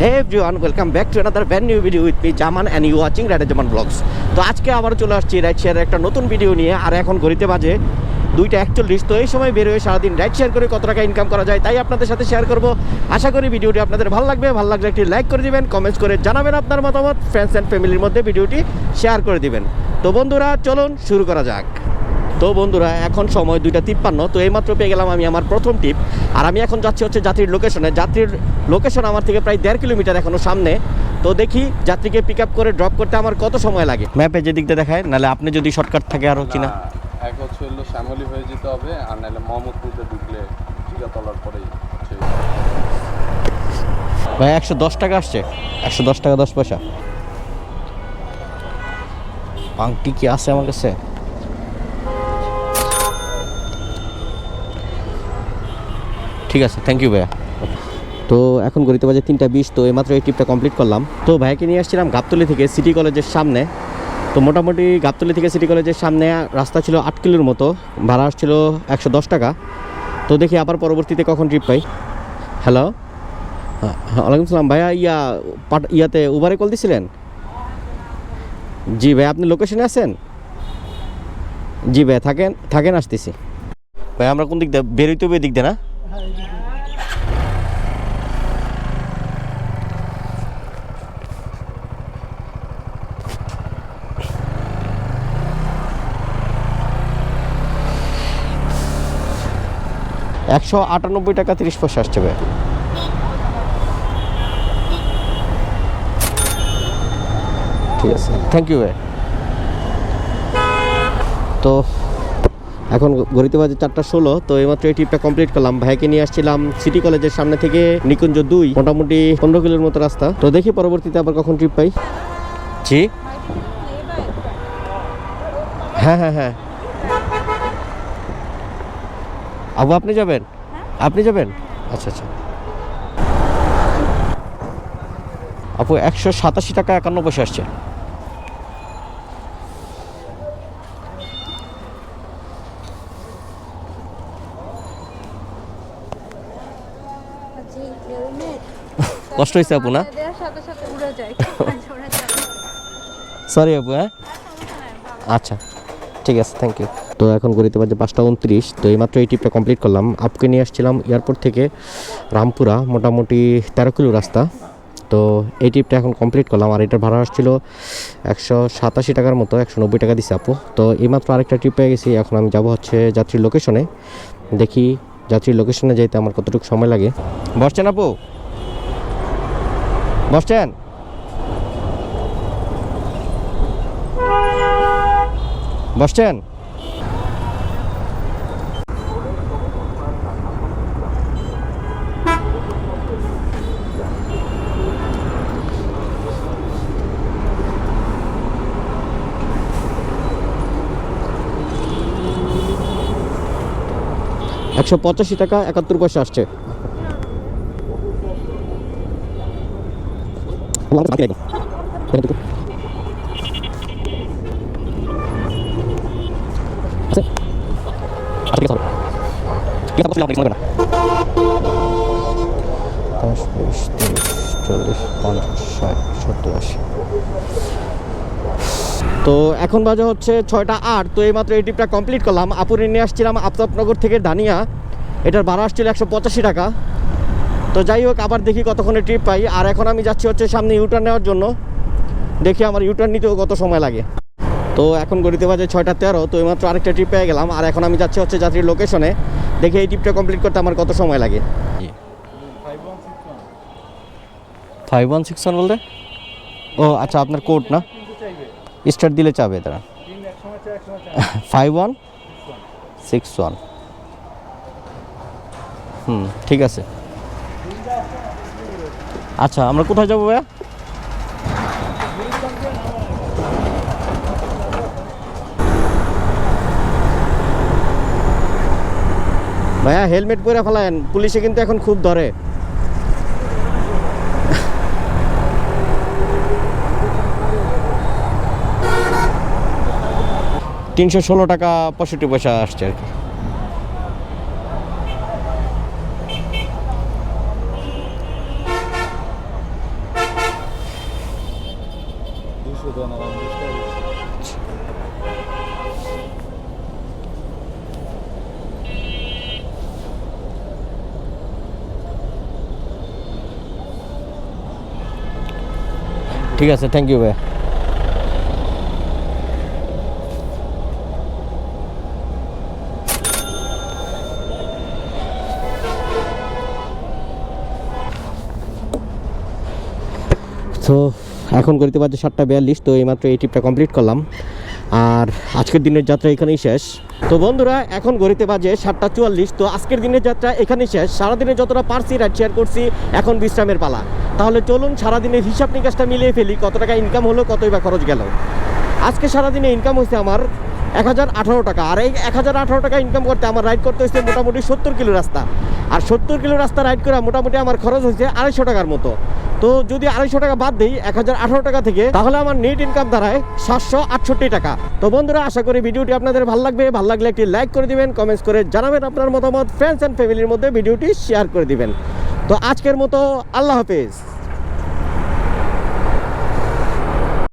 Hey everyone, welcome back to another brand new video with me Jaman and you watching Ride Jaman Vlogs. তো আজকে আবার চলে আসছি ride শেয়ারের একটা নতুন ভিডিও নিয়ে আর এখন ঘড়িতে বাজে দুইটা একচল্লিশ তো এই সময় বেরোয় সারাদিন রাইড শেয়ার করে কত টাকা ইনকাম করা যায় তাই আপনাদের সাথে শেয়ার করব। আশা করি ভিডিওটি আপনাদের ভালো লাগবে ভালো লাগলে একটি লাইক করে দিবেন কমেন্টস করে জানাবেন আপনার মতামত ফ্রেন্ডস অ্যান্ড ফ্যামিলির মধ্যে ভিডিওটি শেয়ার করে দিবেন। তো বন্ধুরা চলুন শুরু করা যাক। তো বন্ধুরা এখন সময় দুইটা তিপ্পান্ন তো এইমাত্র পেয়ে গেলাম আমি আমার প্রথম টিপ। আর আমি এখন যাচ্ছি হচ্ছে যাত্রীর লোকেশনে যাত্রীর লোকেশন আমার থেকে প্রায় দেড় কিলোমিটার এখনও সামনে। তো দেখি যাত্রীকে পিক আপ করে ড্রপ করতে আমার কত সময় লাগে। ম্যাপে যে দিকটা দেখায় নাহলে আপনি যদি শর্টকাট থাকে আরও চিনা না, এক হচ্ছে হলো শ্যামলি হয়ে যেতে হবে আর নাহলে মোহাম্মদপুরে ঢুকলে জিগাতলার পরেই ভাই একশো দশ টাকা আসছে। একশো দশ টাকা দশ পয়সা। পাংটি কি আছে আমার কাছে? ঠিক আছে থ্যাংক ইউ ভাইয়া। তো এখন গড়িতে বাজে তিনটা বিশ তো এইমাত্র এই ট্রিপটা কমপ্লিট করলাম। তো ভাইকে নিয়ে আসছিলাম গাবতলি থেকে সিটি কলেজের সামনে। তো মোটামুটি গাবতলি থেকে সিটি কলেজের সামনে রাস্তা ছিল আট কিলোর মতো ভাড়া আসছিল একশো দশ টাকা। তো দেখি আবার পরবর্তীতে কখন ট্রিপ পাই। হ্যালো হ্যাঁ হ্যাঁ, ওয়ালাইকুম সালাম। ভাইয়া ইয়া পাট ইয়াতে উবারে কল দিছিলেন? জি ভাই আপনি লোকেশনে আছেন? জি ভাই থাকেন থাকেন আসতেছি। ভাই আমরা কোন দিক দিয়ে বেরোইতে হবে দিক দিয়ে না? একশো আটানব্বই টাকা তিরিশ পয়সা আসছে ভাই। ঠিক আছে। থ্যাংক ইউ ভাই। তো এখন ঘড়িতে বাজে চারটা ষোলো তো এইমাত্র এই ট্রিপটা কমপ্লিট করলাম। ভাইকে নিয়ে আসছিলাম সিটি কলেজের সামনে থেকে নিকুঞ্জ দুই মোটামুটি পনেরো কিলোর মতো রাস্তা। তো দেখি পরবর্তীতে আবার কখন ট্রিপ পাই। জি? হ্যাঁ হ্যাঁ হ্যাঁ। আবু আপনি যাবেন? আপনি যাবেন? আচ্ছা আচ্ছা। আপু একশো সাতাশি টাকা একান্ন পয়সা আসছে। কষ্ট হয়েছে আপু না? সরি আপু হ্যাঁ? আচ্ছা ঠিক আছে থ্যাংক ইউ তো এখন গড়িতে বাজে পাঁচটা উনত্রিশ তো এইমাত্র এই ট্রিপটা কমপ্লিট করলাম। আপকে নিয়ে আসছিলাম এয়ারপোর্ট থেকে রামপুরা মোটামুটি তেরো কিলো রাস্তা। তো এই ট্রিপটা এখন কমপ্লিট করলাম আর এটার ভাড়া আসছিল একশো সাতাশি টাকার মতো একশো নব্বই টাকা দিছে আপু। তো এইমাত্র আরেকটা ট্রিপ পেয়ে গেছি এখন আমি যাব হচ্ছে যাত্রীর লোকেশনে দেখি যাত্রীর লোকেশনে যাইতে আমার কতটুকু সময় লাগে? বসছেন আপু? বসছেন? বসছেন? একশো পঁচাশি টাকা একাত্তর পয়সা আসছে। আচ্ছা চল্লিশ পঞ্চাশ ষাট সত্তর আশি। তো এখন বাজে হচ্ছে ছয়টা আট তো এইমাত্র এই ট্রিপটা কমপ্লিট করলাম। আপুরে নিয়ে আসছিলাম আফতাবনগর থেকে দানিয়া। এটার ভাড়া আসছিল একশো পঁচাশি টাকা। তো যাই হোক আবার দেখি কতক্ষণে ট্রিপ পাই। আর এখন আমি যাচ্ছি হচ্ছে সামনে ইউটার্ন নেওয়ার জন্য। দেখি আমার ইউটার্ন নিতেও কত সময় লাগে। তো এখন গড়িতে বাজে ছয়টা তেরো তো এই এইমাত্র আরেকটা ট্রিপ পেয়ে গেলাম। আর এখন আমি যাচ্ছি হচ্ছে যাত্রীর লোকেশনে দেখি এই ট্রিপটা কমপ্লিট করতে আমার কত সময় লাগে। ফাইভ ওয়ান সিক্স ওয়ান বলতে? ও আচ্ছা আপনার কোড না? স্টার্ট দিলে চাবে তারা। Five one? Six one. হুম, ঠিক আছে। আচ্ছা আমরা কোথায় যাব ভাইয়া? ভাইয়া, হেলমেট পরে ফেলায়েন। পুলিশে কিন্তু এখন খুব ধরে। তিনশো ষোলো টাকা পঁয়ষট্টি পয়সা আসছে আর কি। ঠিক আছে থ্যাংক ইউ ভাই তো এখন করিতে পারছে সাতটা বিয়াল্লিশ, তো এইমাত্র এই ট্রিপটা কমপ্লিট করলাম। আর আজকের দিনের যাত্রা এখানেই শেষ। তো বন্ধুরা, এখন গড়িতে বাজে সাতটা চুয়াল্লিশ, তো আজকের দিনের যাত্রা এখানেই শেষ। সারাদিনে যতটা পারছি রাইড শেয়ার করছি, এখন বিশ্রামের পালা। তাহলে চলুন সারাদিনের হিসাব নিকাশটা মিলিয়ে ফেলি, কত টাকা ইনকাম হলো, কতই বা খরচ গেল। আজকে সারাদিনে ইনকাম হয়েছে আমার এক হাজার আঠারো টাকা। আর এই এক হাজার আঠারো টাকা ইনকাম করতে আমার রাইড করতে হয়েছে মোটামুটি সত্তর কিলো রাস্তা। আর সত্তর কিলো রাস্তা রাইড করা মোটামুটি আমার খরচ হয়েছে আড়াইশো টাকার মতো। তো যদি আড়াইশো টাকা বাদ দিই এক হাজার আঠারো টাকা থেকে, তাহলে আমার নেট ইনকাম দাঁড়ায় সাতশো আটষট্টি টাকা। তো বন্ধুরা, আশা করি ভিডিওটি আপনাদের ভালো লাগবে। ভালো লাগলে একটি লাইক করে দিবেন কমেন্টস করে জানাবেন আপনার মতামত ফ্রেন্ডস অ্যান্ড ফ্যামিলির মধ্যে ভিডিওটি শেয়ার করে দিবেন। তো আজকের মতো আল্লাহ হাফেজ।